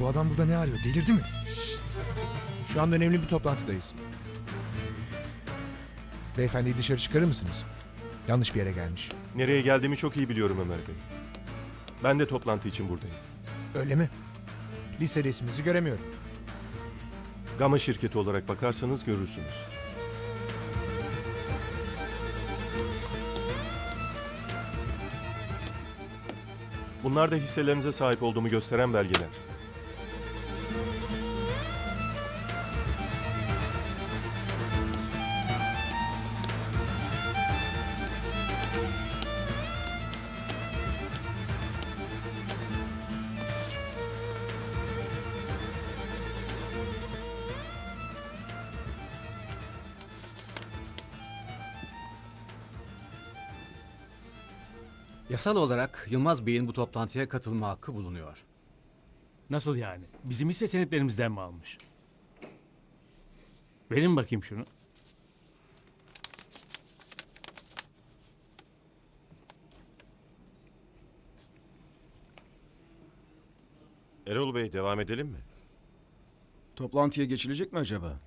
Bu adam burada ne arıyor? Delirdi mi? Şu anda önemli bir toplantıdayız. Beyefendiyi dışarı çıkarır mısınız? Yanlış bir yere gelmiş. Nereye geldiğimi çok iyi biliyorum Ömer Bey. Ben de toplantı için buradayım. Öyle mi? Listede isminizi göremiyorum. Gama şirketi olarak bakarsanız görürsünüz. Bunlar da hisselerinize sahip olduğumu gösteren belgeler. Yasal olarak Yılmaz Bey'in bu toplantıya katılma hakkı bulunuyor. Nasıl yani? Bizim hisse senetlerimizden mi almış? Verin bakayım şunu. Erol Bey devam edelim mi? Toplantıya geçilecek mi acaba?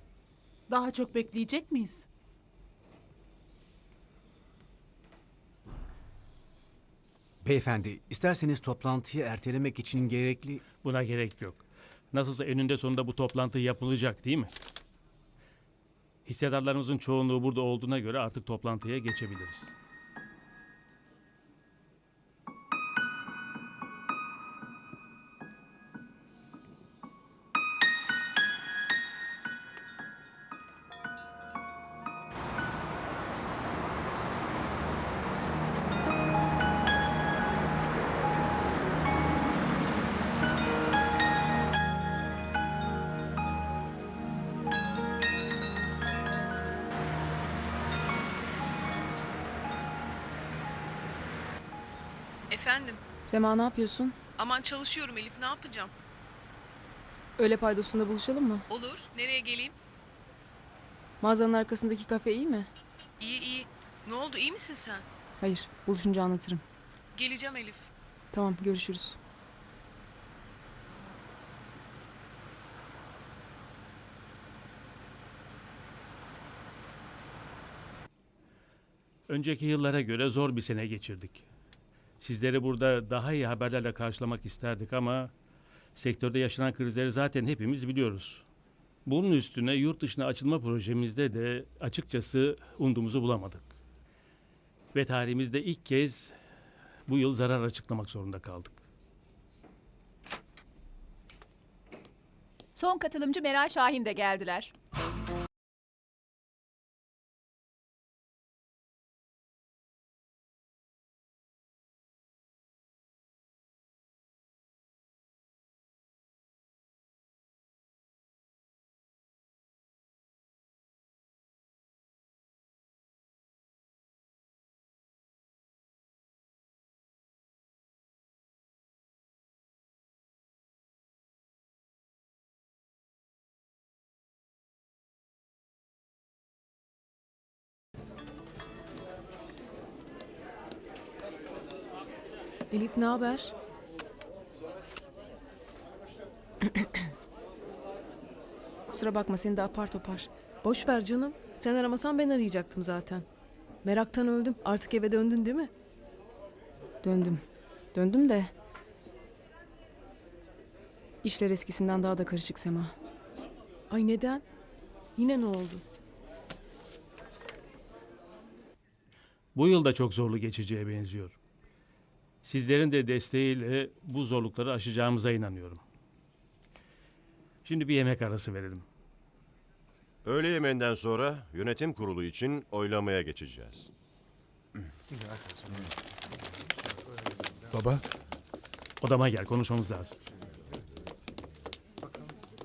Daha çok bekleyecek miyiz? Beyefendi, isterseniz toplantıyı ertelemek için gerekli... Buna gerek yok. Nasılsa eninde sonunda bu toplantı yapılacak değil mi? Hissedarlarımızın çoğunluğu burada olduğuna göre artık toplantıya geçebiliriz. Efendim, Sema ne yapıyorsun? aman çalışıyorum Elif ne yapacağım? Öğle paydosunda buluşalım mı? Olur, nereye geleyim? Mağazanın arkasındaki kafe iyi mi? İyi iyi. Ne oldu, iyi misin sen? Hayır, buluşunca anlatırım. Geleceğim Elif. Tamam, görüşürüz. Önceki yıllara göre zor bir sene geçirdik. Sizleri burada daha iyi haberlerle karşılamak isterdik ama sektörde yaşanan krizleri zaten hepimiz biliyoruz. Bunun üstüne yurt dışına açılma projemizde de açıkçası umduğumuzu bulamadık. Ve tarihimizde ilk kez bu yıl zarar açıklamak zorunda kaldık. Son katılımcı Meral Şahin de geldiler. Elif ne haber? Kusura bakma seni de apar topar. Boş ver canım. Sen aramasan ben arayacaktım zaten. Meraktan öldüm. Artık eve döndün değil mi? Döndüm. Döndüm de... İşler eskisinden daha da karışık Sema. Ay neden? Yine ne oldu? Bu yıl da çok zorlu geçeceğe benziyor. Sizlerin de desteğiyle bu zorlukları aşacağımıza inanıyorum. Şimdi bir yemek arası verelim. Öğle yemeğinden sonra yönetim kurulu için oylamaya geçeceğiz. Baba, Odama gel konuşmamız lazım.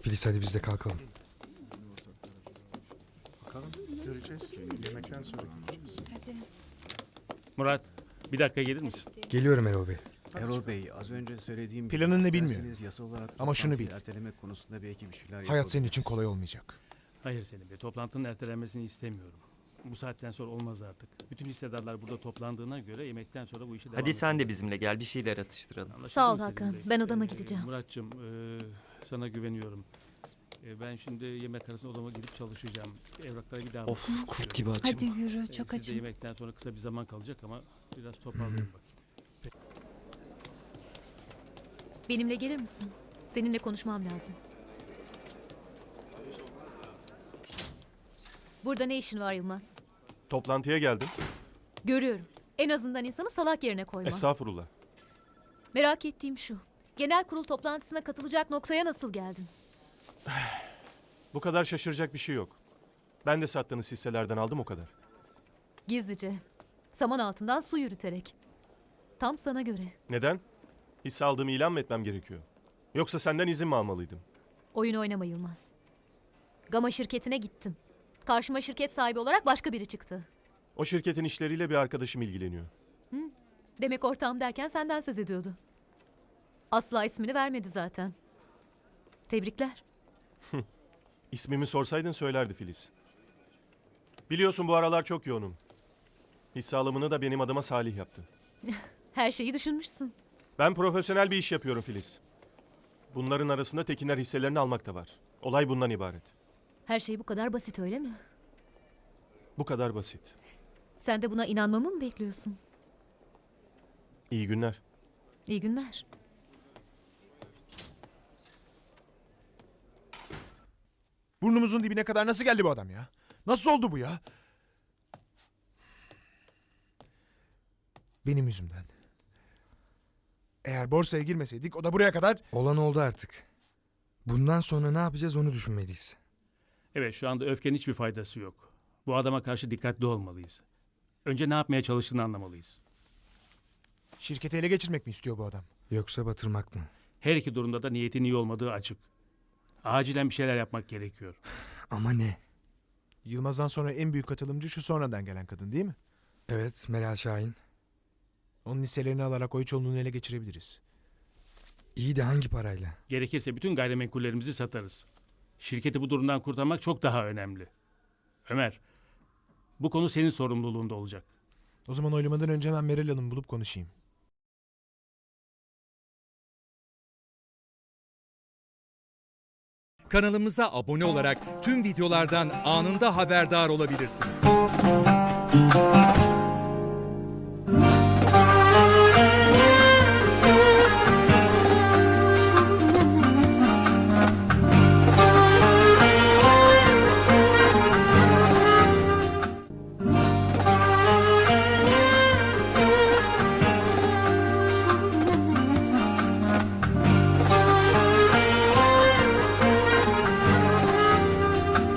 Filiz hadi biz de kalkalım. Murat bir dakika gelir misin? Geliyorum Erol Bey. Erol Bey, az önce söylediğim... Planın ne bilmiyorum. isterseniz Yasal olarak Ama şunu bil. Ertelemek konusunda belki bir şeyler Hayat senin için kolay olmayacak. Hayır Selim Bey, toplantının ertelenmesini istemiyorum. Bu saatten sonra olmaz artık. Bütün hissedarlar burada toplandığına göre yemekten sonra bu işi devam Hadi sen de bizimle gel bir şeyler atıştıralım. Anlaşıldı Sağ ol mı Selim Hakan, Bey? ben odama Ee, gideceğim. Muratçım, e, sana güveniyorum. E, ben şimdi yemek arasında odama gidip çalışacağım. Evraklara bir daha Of kurt gibi açım. Hadi yürü E, çok siz de açım. yemekten sonra kısa bir zaman kalacak ama biraz toparlayın bakayım. Benimle gelir misin? Seninle konuşmam lazım. Burada ne işin var Yılmaz? Toplantıya geldim. Görüyorum. En azından insanı salak yerine koyma. Estağfurullah. Merak ettiğim şu. Genel kurul toplantısına katılacak noktaya nasıl geldin? Bu kadar şaşıracak bir şey yok. Ben de sattığınız hisselerden aldım o kadar. Gizlice. Saman altından su yürüterek. Tam sana göre. Neden? Hisse aldığımı ilan mı etmem gerekiyor? Yoksa senden izin mi almalıydım? Oyun oynama Yılmaz. Gama şirketine gittim. Karşıma şirket sahibi olarak başka biri çıktı. O şirketin işleriyle bir arkadaşım ilgileniyor. Demek ortağım derken senden söz ediyordu. Asla ismini vermedi zaten. Tebrikler. İsmimi sorsaydın söylerdi Filiz. Biliyorsun bu aralar çok yoğunum. Hisse alımını da benim adıma Salih yaptı. Her şeyi düşünmüşsün. Ben profesyonel bir iş yapıyorum Filiz. Bunların arasında Tekinler hisselerini almak da var. Olay bundan ibaret. Her şey bu kadar basit öyle mi? Bu kadar basit. Sen de buna inanmamı mı bekliyorsun? İyi günler. İyi günler. Burnumuzun dibine kadar nasıl geldi bu adam ya? Nasıl oldu bu ya? Benim yüzümden. Eğer borsaya girmeseydik o da buraya kadar... Olan oldu artık. Bundan sonra ne yapacağız onu düşünmeliyiz. Evet şu anda öfkenin hiçbir faydası yok. Bu adama karşı dikkatli olmalıyız. Önce ne yapmaya çalıştığını anlamalıyız. Şirketi ele geçirmek mi istiyor bu adam? Yoksa batırmak mı? Her iki durumda da niyetin iyi olmadığı açık. Acilen bir şeyler yapmak gerekiyor. Ama ne? Yılmaz'dan sonra en büyük katılımcı şu sonradan gelen kadın değil mi? Evet Meral Şahin. Onun hisselerini alarak oy çoğunluğunu ele geçirebiliriz. İyi de hangi parayla? Gerekirse bütün gayrimenkullerimizi satarız. Şirketi bu durumdan kurtarmak çok daha önemli. Ömer, bu konu senin sorumluluğunda olacak. O zaman oylamadan önce hemen Meral Hanım'ı bulup konuşayım. Kanalımıza abone olarak tüm videolardan anında haberdar olabilirsiniz.